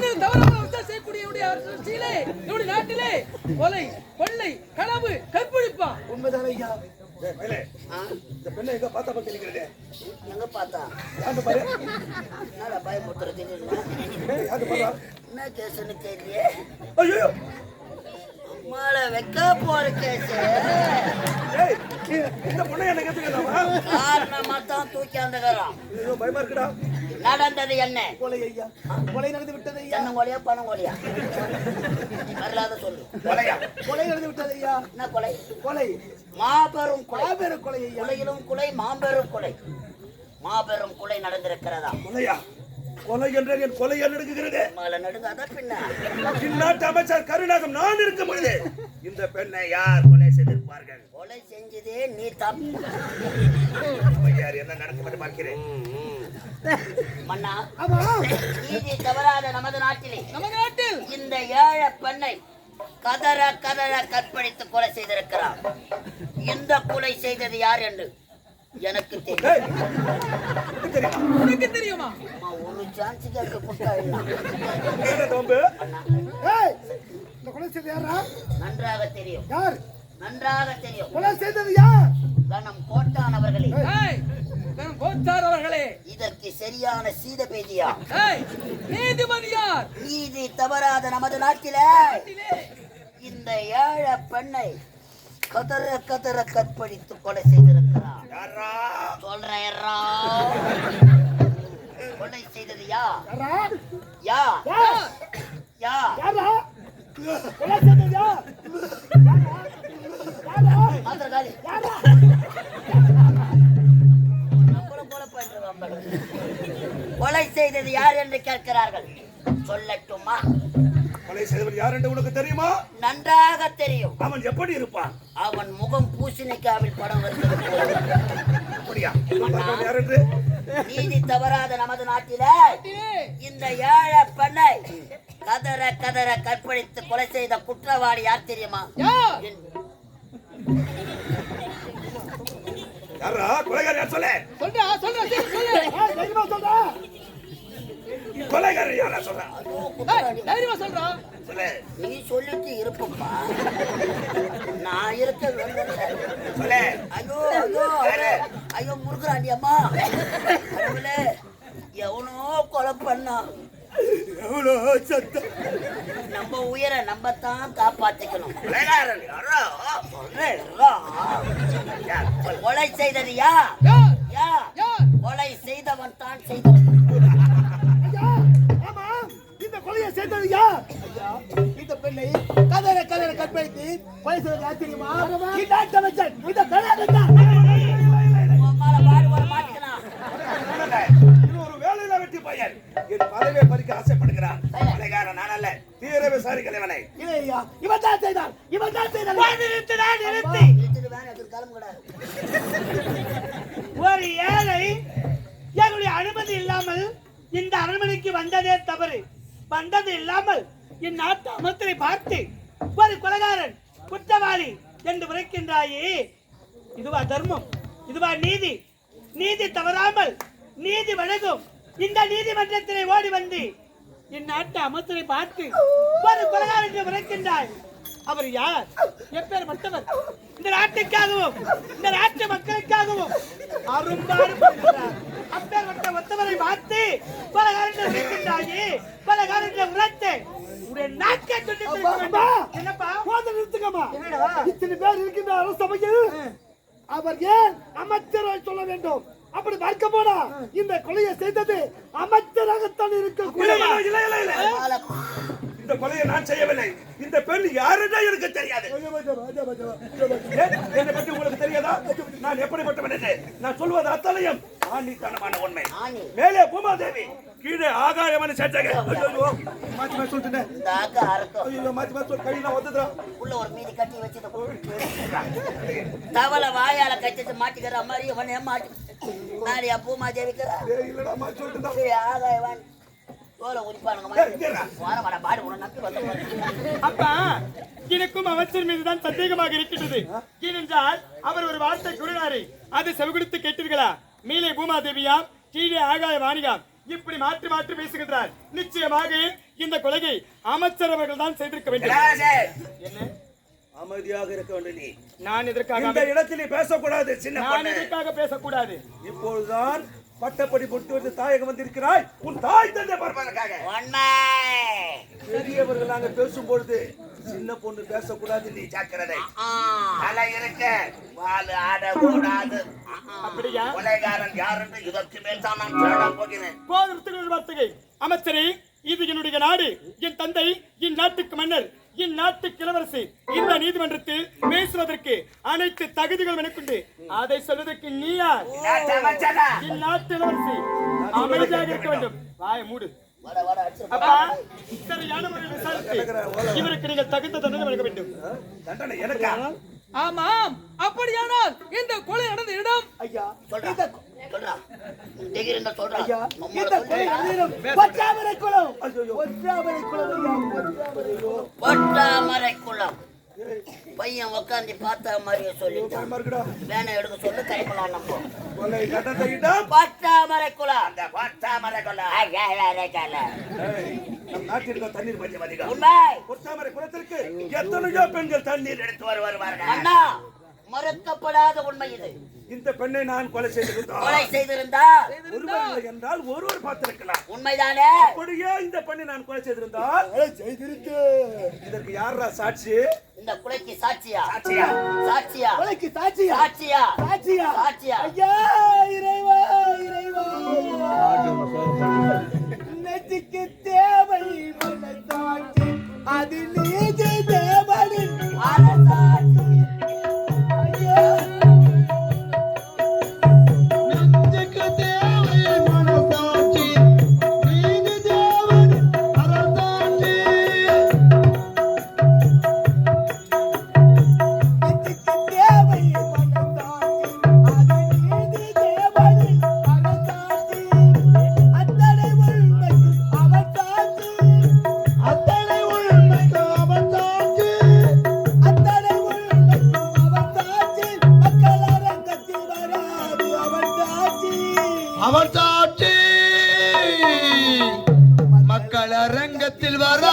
செய்யக்கூடிய அரசியலே என்னுடைய நாட்டிலே கொலை கொள்ளை களவு கற்பழிப்பா. உண்மைதானே ஐயா? இந்த பெண்ணை எங்க பார்த்தா எங்க பார்த்தா? யாரு பாரு. என்னடா பயமுத்துற திடீர்னு ஏய், யாரு பாரு. என்ன கேஸ்னு தெரியலையே ஐயோ அம்மால வைக்க போற கேஸ். இந்த பொண்ணை என்ன கேட்டுக்கலாமா காரணமா தான் தூக்கி பயமா இருக்குடா. நடந்தது என்ன? கொலை ஐயா கொலை நடந்து விட்டது ஐயா தென்னங்கோழியா பனங்கோழியா வரலாத சொல்லு. கொலையா? கொலை நடந்து விட்டது ஐயா என்ன கொலை? கொலை. மாபெரும் கொலை. மாபெரும் கொலை ஐயா கொலையிலும் கொலை மாபெரும் கொலை. மாபெரும் கொலை நடந்திருக்கிறதா? கொலையா? கொலை என்ற என் கொலை நடக்குகிறது மேல நடுங்காத பின்ன? இந்நாட்டு அமைச்சர் கருணாகம் நான் இருக்கும் பொழுது இந்த பெண்ணை யார் கொலை செய்திருப்பார்கள் கொலை செஞ்சதே நீ தப்பு யார் என்ன நடக்கும் என்று பார்க்கிறேன். மன்னா ஆமா. நீதி தவறாத நமது நாட்டிலே நமது நாட்டில். இந்த ஏழை பெண்ணை கதற கதற கற்பழித்து கொலை செய்திருக்கிறார். இந்த கொலை செய்தது யார் என்று எனக்கு தெரியும். தெரியுமா? ஒரு சான்ஸ் கேட்க கொடுத்தா என்ன? என்ன தம்பு? அண்ணா, ஏய் இந்த கொலை செய்தது யாரா நன்றாக தெரியும். யார்? நன்றாக தெரியும். கொலை செய்தது யார்? கணம் கோட்டான் அவர்களே அவர்களே இதற்கு சரியான சீத பேதியா நீதிபதி யார்? நீதி தவறாத நமது நாட்டிலே இந்த ஏழை பெண்ணை கதற கதற கற்பழித்து கொலை செய்திருக்கிறார். இருடா. கொலை செய்தது யா யாரா? யா யா யாரா கொலை செய்தது யார்? கொலை செய்தது யார் என்று கேட்கிறார்கள்? சொல்லட்டுமா? கொலை செய்தவர் யார் என்று உனக்கு தெரியுமா? நன்றாக தெரியும். அவன் எப்படி இருப்பான்? அவன் முகம் பூசணிக்காவில் படம் வருகிறது நீதி தவறாத நமது நாட்டிலே நாட்டிலே இந்த ஏழை பெண்ணை கதற கதற கற்பழித்து கொலை செய்த குற்றவாளி யார் தெரியுமா? யார்? சொல்லு. சொல்றா சொல்றா சீக்கிரம் சொல்லு. ஏய், தைரியமா சொல்றா. கொலைகாரன் யாரா சொல்றா? ஐயோ, ஏய், குற்றவாளி. தைரியமா சொல்றா. சொல்லு. நீ சொல்லிட்டு இருப்பப்பா. நான் இருக்க சொல்லு. ஐயோ ஐயோ ஐயோ, முருகராண்டி அம்மா கடவுளே எவனோ கொலை பண்ணான் எவ்வளோ சத்தம் நம்ம உயிரை நம்ம தான் காப்பாத்திக்கணும் கொலை செய்தது யா யா கொலை செய்தவன் தான் செய்தவன். கொலையை செய்தது யார் இந்த பெண்ணை கதற கதற கற்பழித்து கொலை செய்தது யார் தெரியுமா இந்நாட்டு இந்த கல்யாணம் தான் ஒரு வேலையில வெட்டி பையன். என் பதவியை பறிக்க ஆசைப்படுகிறான். கொலைகாரன் நான் அல்ல. விசாரிக்கல இவனை இவன் தான் செய்தான். இவன் தான் செய்தான். ஒரு ஏழை எங்களுடைய அனுமதி இல்லாமல் இந்த அரண்மனைக்கு வந்ததே தவறு. வந்தது இல்லாமல் இந்நாட்டு அமைச்சரை பார்த்து ஒரு கொலகாரன் குற்றவாளி என்று உரைக்கின்றாயே. இதுவா தர்மம்? இதுவா நீதி? நீதி தவறாமல் நீதி வழங்கும். இந்த நீதிமன்றத்திலே ஓடி வந்து இந்நாட்டு அமைச்சரை பார்த்து ஒரு கொலகாரன் என்று உரைக்கின்றாய் அவர் யார்? எப்பேற்பட்டவர் இந்த நாட்டுக்காகவும் இந்த நாட்டு மக்களுக்காகவும் அரும்பாடுபடுகிறார் அப்பேற்பட்ட ஒத்தவரை பார்த்து பல காரணங்கள் இருக்கின்றாயே பல காரணங்கள் உரைத்து உடைய நாக்கை துண்டித்து. என்னப்பா? போதும் நிறுத்துங்கம்மா. என்னடா? இத்தனை பேர் இருக்கின்ற அரசபையில் அவர் ஏன் அமைச்சரை சொல்ல வேண்டும்? அப்படி பார்க்க போனா இந்த கொலையை செய்தது அமைச்சராகத்தான். மாலை இந்த கொலையை நான் செய்யவில்லை. இந்த பெண் யாருன்னா எனக்கு தெரியாது? என்னை பற்றி உங்களுக்கு தெரியாதா? நான் எப்படிப்பட்டவன் என்று. நான் சொல்வது அத்தனையும் ஆணித்தனமான உண்மை. மேலே பூமாதேவி. கீழே ஆகாயமான சேட்டக ஐயோ மாத்தி மாத்தி சொல்லிட்டேன். இந்த ஆக்க அறுத்தம். ஐயோ மாத்தி மாத்தி சொல்லி கையில வந்துடுறான் உள்ள ஒரு மீதி கட்டி வச்சுட்டு தவளை வாயால கட்டிட்டு மாட்டிக்கிற மாதிரி இவன் ஏமாட்டி நாளையா பூமா ஜெபிக்கிறா ஏய், இல்லடா மாத்தி சொல்லிட்டு ஆகாயவான் அப்பா எனக்கும் அமைச்சர் மீதுதான் சந்தேகமாக இருக்கின்றது. ஏனென்றால் அவர் ஒரு வார்த்தை கூறினாரே அதை செவிகுடுத்து கேட்டீர்களா? மேலே பூமாதேவியாம் கீழே ஆகாய வாணிகாம். இப்படி மாற்றி மாற்றி பேசுகின்றார். நிச்சயமாக இந்த கொலையை அமைச்சர் அவர்கள் தான் செய்திருக்க வேண்டும் என்ன? அமைதியாக இருக்க வேண்டும் நீ. நான் எதற்காக இந்த இடத்தில் பேசக்கூடாது சின்ன நான் பொண்ணு. எதற்காக பேசக்கூடாது? இப்பொழுதுதான் பட்டப்படி பொட்டு வந்து தாயகம் வந்திருக்கிறாய். உன் தாய் தந்தை பார்ப்பதற்காக. பெரியவர்கள் நாங்க பேசும் பொழுது சின்ன பொண்ணு பேசக்கூடாது நீ ஜாக்கிரதை. தலை இருக்க வால் ஆட கூடாது அப்படியா? கொலைகாரன் யார் என்று இதற்கு மேல் தான் நான் தேட போகிறேன். போதும் திருநெல் வார்த்தையை அமைச்சரே இது என்னுடைய நாடு. என் தந்தை என் நாட்டுக்கு மன்னர் என் நாட்டுக்கு இளவரசி. இந்த நீதிமன்றத்தில் பேசுவதற்கு அனைத்து தகுதிகளும் எனக்குண்டு. அதை சொல்வதற்கு நீ யார்? என் நாட்டு இளவரசி. அமைதியாக இருக்க வேண்டும். வாய மூடு. அப்பா சரியான முறையில் விசாரித்து இவருக்கு நீங்கள் தகுந்த தண்டனை வழங்க வேண்டும். தண்டனை எனக்கா? ஆமாம் அப்படியானால் இந்த கொலை நடந்த இடம்? ஐயா சொல்றா. இந்த குளம். பொற்றாமரை குளம். குளம். பொட்டாமரை குளம் பையன் உட்காந்து பார்த்த மாதிரியே சொல்லிட்டான். வேணை எடுக்க சொல்லு கைப்பலாம் நம்ம. பட்டாமரை குளம் அந்த பட்டாமரை நம் நாட்டில் இருக்க தண்ணீர் பஞ்சம் அதிகம் உண்மை. பொற்றாமரை குளத்திற்கு எத்தனையோ பெண்கள் தண்ணீர் எடுத்து வருவார்கள் அண்ணா மறுக்கப்படாத உண்மை இது. இந்த பெண்ணை நான் கொலை செய்திருந்தோம் கொலை செய்திருந்தா ஒருவர் என்றால் ஒருவர் பார்த்திருக்கலாம். உண்மைதானே? அப்படியே இந்த பெண்ணை நான் கொலை செய்திருந்தால்? செய்திருக்கு இதற்கு யாரா சாட்சி? இந்த கொலைக்கு சாட்சியா? சாட்சியா. சாட்சியா? கொலைக்கு சாட்சியா. சாட்சியா? சாட்சியா. சாட்சியா? ஐயா இறைவா இறைவா. நெஞ்சுக்கு தேவை மனசாட்சி. அது அரங்கத்தில் வர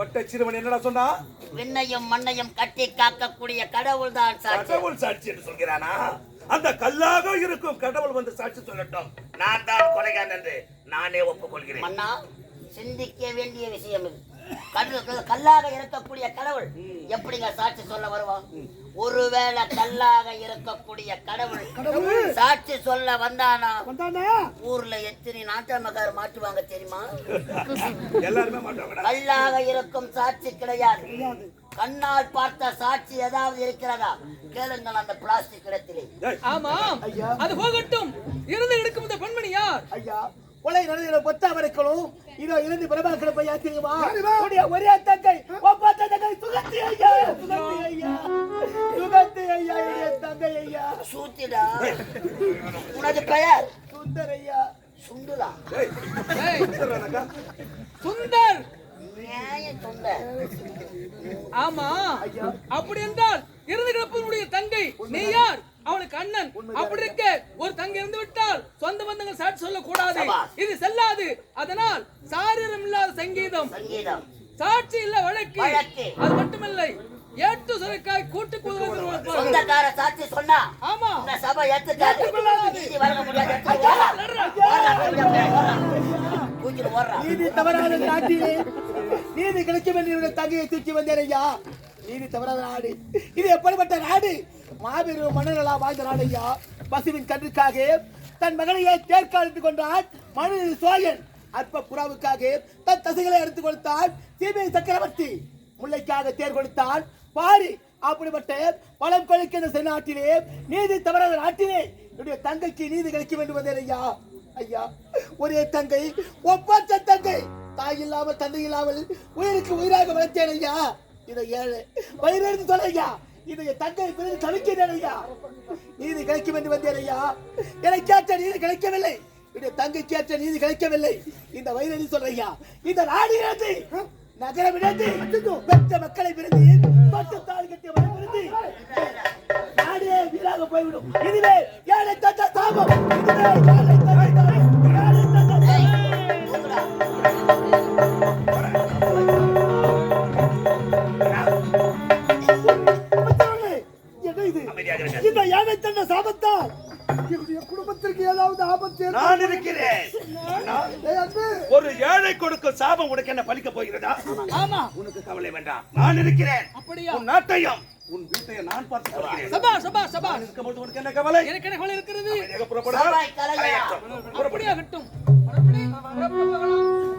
ஒட்டை சிறுவன் என்னடா சொன்னா? விண்ணையும் மண்ணையும் கட்டி காக்கக்கூடிய கடவுள் தான் கடவுள் சாட்சி என்று சொல்கிறானா? அந்த கல்லாக இருக்கும் கடவுள் வந்து சாட்சி சொல்லட்டும். நான் தான் கொலைகாரன் என்று நானே ஒப்புக்கொள்கிறேன். மன்னா சிந்திக்க வேண்டிய விஷயம் இது. கடவுள் கல்லாக இருக்கக்கூடிய கடவுள் எப்படிங்க சாட்சி சொல்ல வருவான்? ஒருவேளை கல்லாக இருக்கக்கூடிய கடவுள் சாட்சி சொல்ல வந்தானா? ஊர்ல எத்தனை நாட்டாமக்கார மாட்டுவாங்க தெரியுமா? கல்லாக இருக்கும் சாட்சி கிடையாது. கண்ணால் பார்த்த சாட்சி ஏதாவது இருக்கிறதா? கேளுங்கள் அந்த பிளாஸ்டிக் இடத்திலே ஐயா. அது போகட்டும். இருந்து எடுக்கும் இந்த பெண்மணி யார்? ஐயா. கொலை நடந்த பொத்தாமரைக்களும் இதோ இருந்து பிரபாகர பையா தெரியுமா? ஒரே தங்கை ஒப்பாத்த தங்கை சுகத்தி ஐயா. சுகத்தி ஐயா. சுகத்தி ஐயா என்னுடைய தங்கை ஐயா. சூத்திடா உனது பெயர்? சுந்தர் ஐயா. சுண்டுலா? சுந்தர்! ஆமா. அப்படி என்றால் இருந்து கிடப்பவனுடைய தங்கை நீ யார்? அவனுக்கு அண்ணன். அப்படி இருக்க ஒரு தங்கை இருந்து விட்டால் சொந்த பந்தங்கள் சாட்சி சொல்ல கூடாது சபாஷ். இது செல்லாது. அதனால் சாரீரம் இல்லாத சங்கீதம். சங்கீதம். சாட்சி இல்ல வழக்கு. வழக்கு. அது மட்டுமில்லை. ஏட்டு சுரைக்காய் கூட்டு சொந்தக்கார சாட்சி சொன்னா ஆமா. சபை ஏத்துக்காது. நீதி தவறாத நாட்டிலே நீதி கிடைக்கும் என்று தங்கையை தூக்கி வந்தேன் ஐயா. நீதி தவறாத நாடு. இது எப்படிப்பட்ட நாடு? மாபெரும் மன்னர்களா வாழ்ந்த நாடையா ஐயா பசுவின் கன்றுக்காக தன் மகனையே தேர்க்காலிட்டு கொண்டான் மனு சோழன். அற்ப புறாவுக்காக தன் தசைகளை எடுத்துக் கொடுத்தான் சிபிஐ சக்கரவர்த்தி. முல்லைக்காக தேர் கொடுத்தான். பாரு அப்படிப்பட்ட பலம் கொலைக்கின்ற செந்நாட்டிலே நீதி தவறாத நாட்டிலே என்னுடைய தங்கைக்கு நீதி கிடைக்க வேண்டும் ஐயா ஐயா ஒரே தங்கை ஒப்பற்ற தங்கை. தாய் இல்லாமல் தந்தை இல்லாமல் உயிருக்கு உயிராக வளர்த்தேன் ஐயா. இதை ஏழு வயிறு சொல்ல ஐயா. இதை தங்கை பிறகு தவிக்கிறேன் ஐயா. நீதி கிடைக்கும் என்று வந்தேன் ஐயா. எனக்கு ஏற்ற நீதி கிடைக்கவில்லை. என்னுடைய தங்கை கேட்ட நீதி கிடைக்கவில்லை. இந்த வயிறு சொல்ற ஐயா. இந்த நாடு இழந்து நகரம் இழந்து பெற்ற மக்களை பிறந்து தொட்டு தாள் கட்டிய மனம் பிறந்து நாடே வீராக போய்விடும். இதுவே ஏழை தந்த சாபம். இதுவே ஏழை என்னுடைய குடும்பத்திற்கு ஏதாவது ஆபத்து நான் இருக்கிறேன். ஒரு ஏழை கொடுக்கும் சாபம் உனக்கு என்ன பலிக்க போகிறதா? ஆமா. உனக்கு கவலை வேண்டாம். நான் இருக்கிறேன். அப்படியா? உன் நாட்டையும் உன் வீட்டையும் நான் பார்த்துக் கொள்கிறேன். சபா சபா சபா. இருக்கும்போது உனக்கு என்ன கவலை? எனக்கு என்ன கவலை இருக்கிறது. கலையட்டும். அப்படியாகட்டும் புறப்படு, புறப்படு போகலாம்.